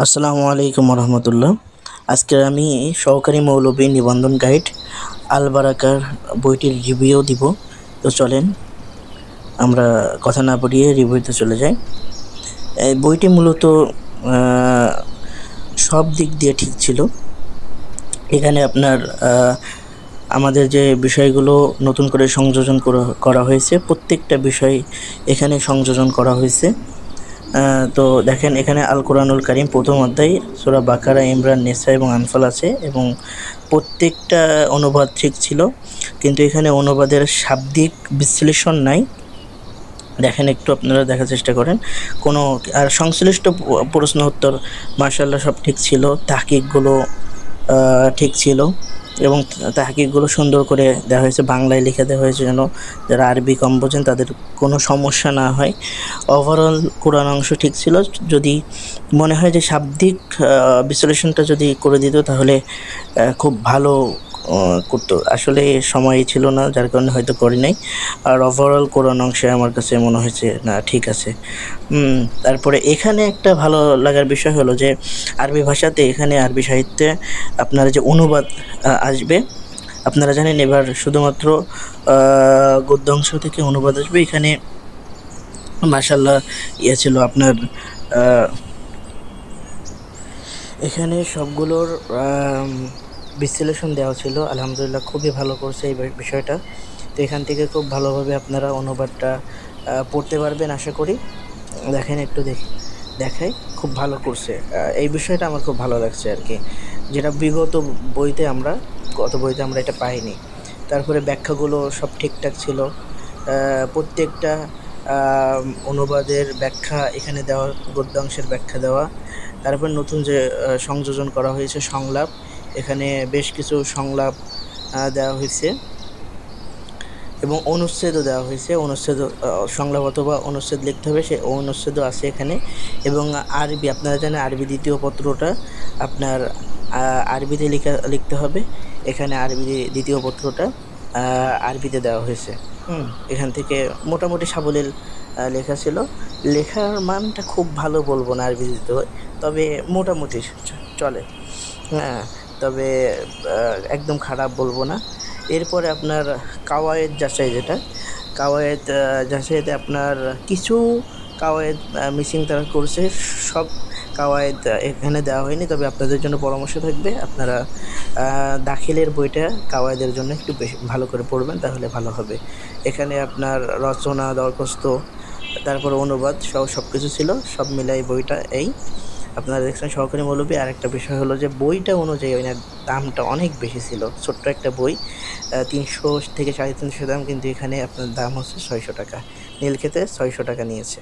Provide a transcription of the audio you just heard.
আসসালামু আলাইকুম রহমতুল্লাহ আজকে আমি সহকারী মৌলবী নিবন্ধন গাইড আল বারাকার বইটির রিভিউ দিব। তো চলেন, আমরা কথা না বলিয়ে রিভিউতে চলে যাই। এই বইটি মূলত সব দিক দিয়ে ঠিক ছিল। এখানে আপনার আমাদের যে বিষয়গুলো নতুন করে সংযোজন করা- হয়েছে, প্রত্যেকটা বিষয় এখানে সংযোজন করা হয়েছে। তো দেখেন, এখানে আল কোরআনুল কারিম প্রথম অধ্যায় সুরা বাকারা, ইমরান, নেসা এবং আনফাল আছে এবং প্রত্যেকটা অনুবাদ ঠিক ছিল, কিন্তু এখানে অনুবাদের শাব্দিক বিশ্লেষণ নাই। দেখেন, একটু আপনারা দেখার চেষ্টা করেন। কোনো, আর সংশ্লিষ্ট প্রশ্ন উত্তর মার্শাল্লাহ সব ঠিক ছিল তাকিকগুলো ঠিক ছিল। এবং তাহাকিগুলো সুন্দর করে দেওয়া হয়েছে, বাংলায় লিখে দেওয়া হয়েছে যেন যারা আরবি কম বোঝেন তাদের কোনো সমস্যা না হয়। ওভারঅল কোরআন অংশ ঠিক ছিল, যদি মনে হয় যে শাব্দিক বিশ্লেষণটা যদি করে দিত তাহলে খুব ভালো করতো। আসলে সময় ছিল না যার কারণে হয়তো করি নাই। আর ওভারঅল কোরআন অংশে আমার কাছে মনে হয়েছে না ঠিক আছে। তারপরে এখানে একটা ভালো লাগার বিষয় হলো যে আরবি ভাষাতে এখানে আরবি সাহিত্যে আপনার যে অনুবাদ আসবে আপনারা জানেন এবার শুধুমাত্র আহ, গদ্যাংশ থেকে অনুবাদ আসবে। এখানে মাশাল্লাহ ইয়ে ছিল আপনার এখানে সবগুলোর বিশ্লেষণ দেওয়া ছিল। আলহামদুলিল্লাহ খুবই ভালো করছে এই বিষয়টা। তো এখান থেকে খুব ভালোভাবে আপনারা অনুবাদটা পড়তে পারবেন আশা করি। দেখেন একটু দেখ, দেখাই। খুব ভালো করছে। এই বিষয়টা আমার খুব ভালো লাগছে আর কি। যেটা বিগত বইতে আমরা, গত বইতে আমরা এটা পাইনি। তারপরে ব্যাখ্যাগুলো সব ঠিকঠাক ছিল। প্রত্যেকটা অনুবাদের ব্যাখ্যা এখানে দেওয়া, গদ্যাংশের ব্যাখ্যা দেওয়া। তারপর নতুন যে সংযোজন করা হয়েছে সংলাপ এখানে বেশ কিছু সংলাপ দেওয়া হয়েছে এবং অনুচ্ছেদও দেওয়া হয়েছে। অনুচ্ছেদ সংলাপ অথবা অনুচ্ছেদ লিখতে হবে সে অনুচ্ছেদও আছে এখানে। এবং আরবি আপনারা জানেন আরবি দ্বিতীয় পত্রটা আপনার আরবিতে লিখা লিখতে হবে। এখানে আরবি দ্বিতীয় পত্রটা আরবিতে দেওয়া হয়েছে। হুম। এখান থেকে মোটামুটি সাবলীল লেখা ছিল। লেখার মানটা খুব ভালো বলব না আরবি দিতে হয় তবে মোটামুটি চলে। হ্যাঁ। তবে একদম খারাপ বলব না। এরপরে আপনার কাওয়ায়েত যাচাই যেটা। কাওয়ায়েত যাচাইতে আপনার কিছু কাওয়ায়েদ মিসিং তারা করছে। সব কাওয়ায়েত এখানে দেওয়া হয়নি। তবে আপনাদের জন্য পরামর্শ থাকবে। আপনারা দাখিলের বইটা কাওয়ায়েদের জন্য একটু বেশি ভালো করে পড়বেন, তাহলে ভালো হবে। এখানে আপনার রচনা, দরখাস্ত, তারপর অনুবাদ, সব সব কিছু ছিল। সব মিলাই বইটা এই। আপনারা দেখছেন সহকারী মৌলবী। আর একটা বিষয় হলো যে, বইটা অনুযায়ী ওনার দামটা অনেক বেশি ছিল। ছোট্ট একটা বই তিনশো থেকে সাড়ে তিনশো দাম, কিন্তু এখানে আপনার দাম হচ্ছে ছয়শো টাকা। নীলক্ষেতে ছয়শো টাকা নিয়েছে।